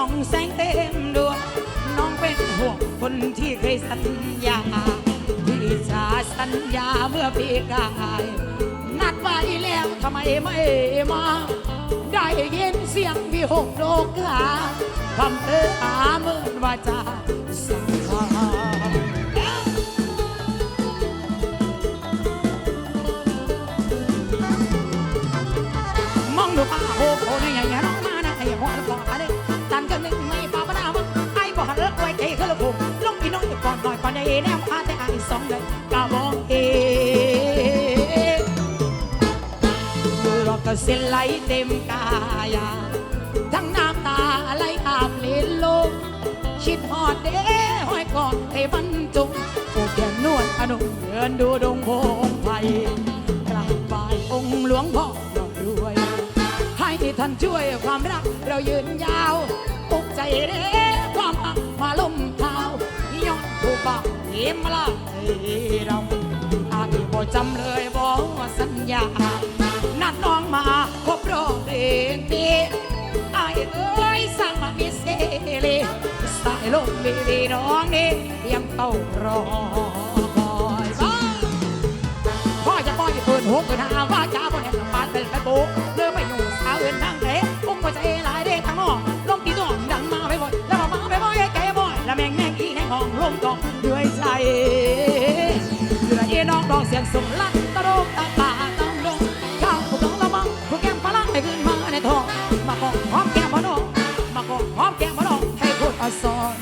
ส่องแสงเต็มดวงน้องเป็นห่วงคนที่เคยสัญญาที่จะสัญญาเมื่อปีกายนัดไว้แล้วทำไมไม่มา ได้ยินเสียงพี่หกโลกาคำเอออาเมือนว่าจะสังหามองดูป้าโหโหในใหญ่ หนึ่งไม่ป้าป้าดาวไอ้บ่หันเลิกไว้ใจขึ้นละผมลงอีน้องอยู่ก่อนหน่อยก่อนในแนวอาแต่ไอ้สองเลยกะมองเองรอกก็เส้นไหลเต็มกายาทั้งน้ำตาไหลอาบเลนลงคิดหอดเด้ห้อยกอดให้บรรจุโอ้แกมนวลอนุเดินดูดงพงไผ่กราบไหว้องค์หลวงพ่อเราด้วย ให้ท่านช่วยความรักเรายืนยาว ใจเด้ความหักมาล่มเท้าย้อนผู้บ่าวเอ็มละเราอาจบ่จำเลยบอกว่าสัญญา นัดน้องมาคบรอบเอนปีไอ้เอ้ยสั่งมามีเสรีสายลมบีบีน้องนี่เตรียมเต้ารอคอยบ้าพ่อจะป้อยจะเปิดหกเปิดหาว่าจ้าบ่แน่สบานเป็นกระโปงเลื่อไปอยู่สาวอื่นนั่งเตะปุ๊กก็ใจหลายเด้ทั้งนอกลงกี่ตัว มกองด้วยใจเรือเอน้องดอกเสียงสุ่มลั่นตะโรกตาตาต้องลงข้าวผู้กองละมังผู้แก้มพลังให้ขึ้นมาในท้องมากองหอมแก้มบ่น้องมากองหอมแก้มบ่น้องให้พูดอสอน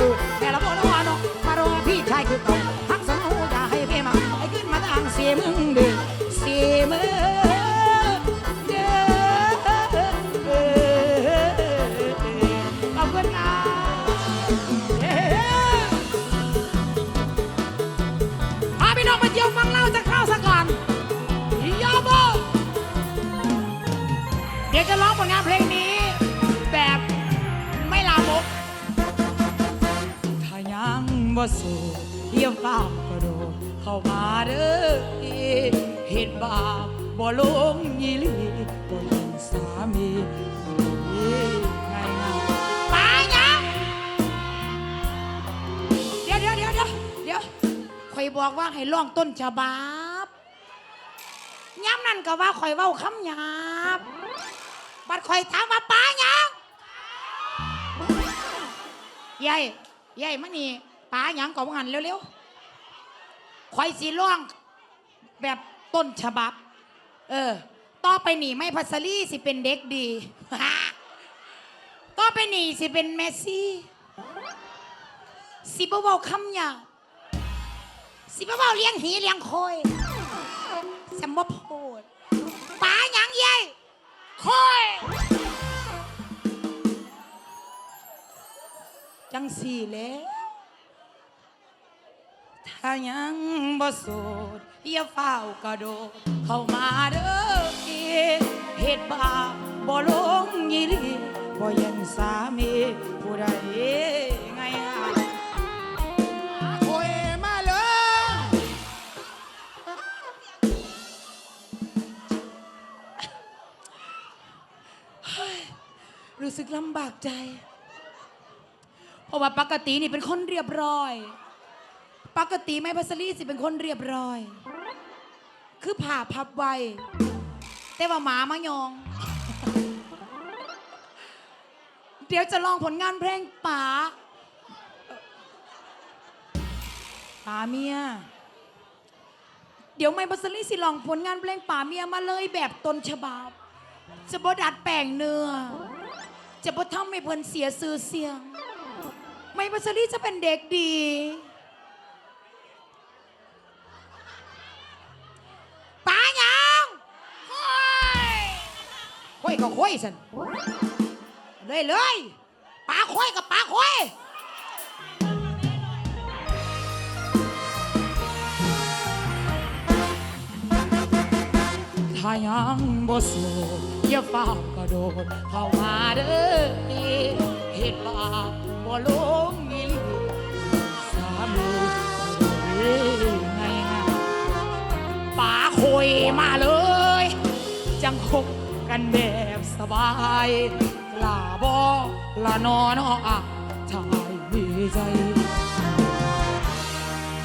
อื่นเนี่ล้วพอเบ่สูเยี่ยมฟ้ามกระโดดเข้ามาเด้อเห็นบาปบ่ลงยีหลีบ่ยิงสามีง่ายง่ายตายยังเดี๋ยวเดี๋ยวเดี๋ยวเดี๋ยวเดี๋ยวคอยบอกว่าให้ร้องต้นฉบับย้ำนั่นก็ว่าคอยเว้าคำหยาบบัดคอยถามว่าป้ายังยายยายมานี่ ป้าหยังก็ว่าหันเร็วๆคอยสีร้องแบบต้นฉบับ เออ ต่อไปหนีไม่พัสลี่สิเป็นเด็กดีต่อไปหนีสิเป็นเมสซี่สิบ่เว้าคำหยาบสิบ่เว้าเลี้ยงหีเลี้ยงคอยสมบ่โพดป๋าหยังใหญ่คอยจังสี่แล้ว ถ้ายังบ่โสดอย่าเฝ้ากระโดดเข้ามาเด้อเหตุบาปบ่ลงยีหลีบ่ยังสามีผู้ใดไงโอ้ยมาเลยรู้สึกลำบากใจ เพราะว่าปกตินี่เป็นคนเรียบร้อย ปกติไม่พัสลีสิเป็นคนเรียบร้อย คือผ่าพับไว แต่ว่าหมามายอง เดี๋ยวจะลองผลงานเพลงป๋าป๋าเมีย เดี๋ยวไม่พัสลีสิลองผลงานเพลงป๋าเมียมาเลยแบบต้นฉบับ จะบ่ดัดแปลงเนื้อ จะบ่ทำให้เพิ่นเสียชื่อเสียง ไม่พัสลีจะเป็นเด็กดี ป้าหยังค่อย ก็ค่อยสันเลยเลยป้าค่อยกับป้าค่อยถ้ายังบ่สู้อย่าเฝ้ากระโดดเข้ามาเด้อเหตุบาปบ่ลงอีหลีสามีเอ้ยไงนะป่าคอยมาเลย จังคบกั นแบบสบายลาบอละนอนอะชายมีใจ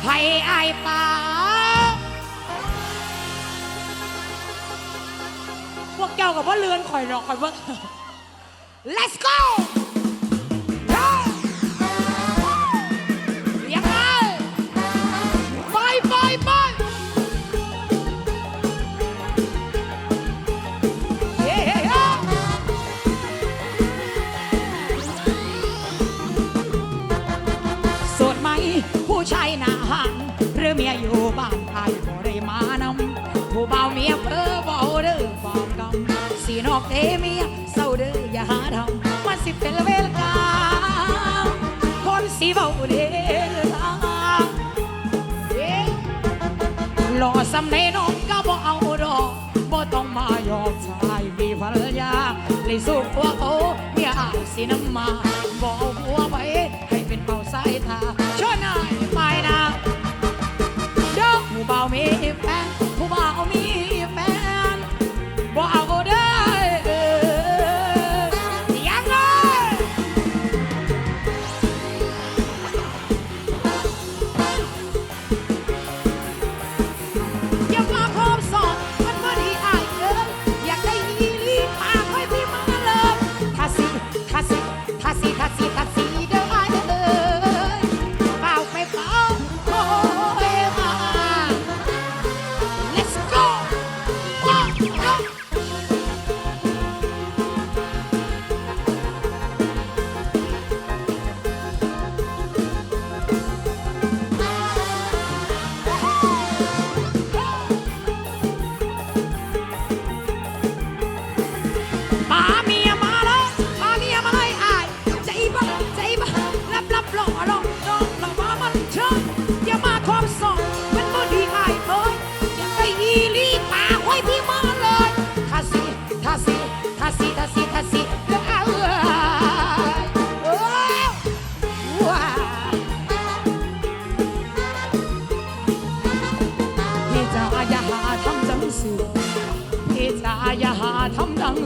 ให้อายป่าพวกเจ้ากับว่าเรือนข่อยหรอกข่อยว่า let's go ำสีนอเมียเศร้าเด้ออย่าหาทำมันสิเป็นเวลกาคนสีเบาเด้อทางหล่อสำเนนองก็บ่เอาดอกบ่ต้องมาหยอกชายมีภรรยาเลยสู้หัวโอ้เมียอายสีน้ำมาบ่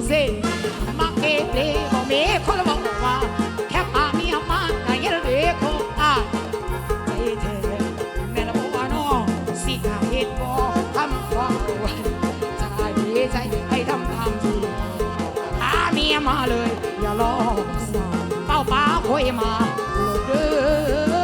ำดังสิมาเกเรบ่มีคนบอกว่าแค่พาเมียมาก็ยังเรียกเขาอ้าใจเธอแม่ละบอกว่าน้องสิหาเหตุบ่ทำความรวยใจดีใจให้ทำตามทีพาเมียมาเลยอย่ารอเป้าป้าคุยมาโลดเด้อ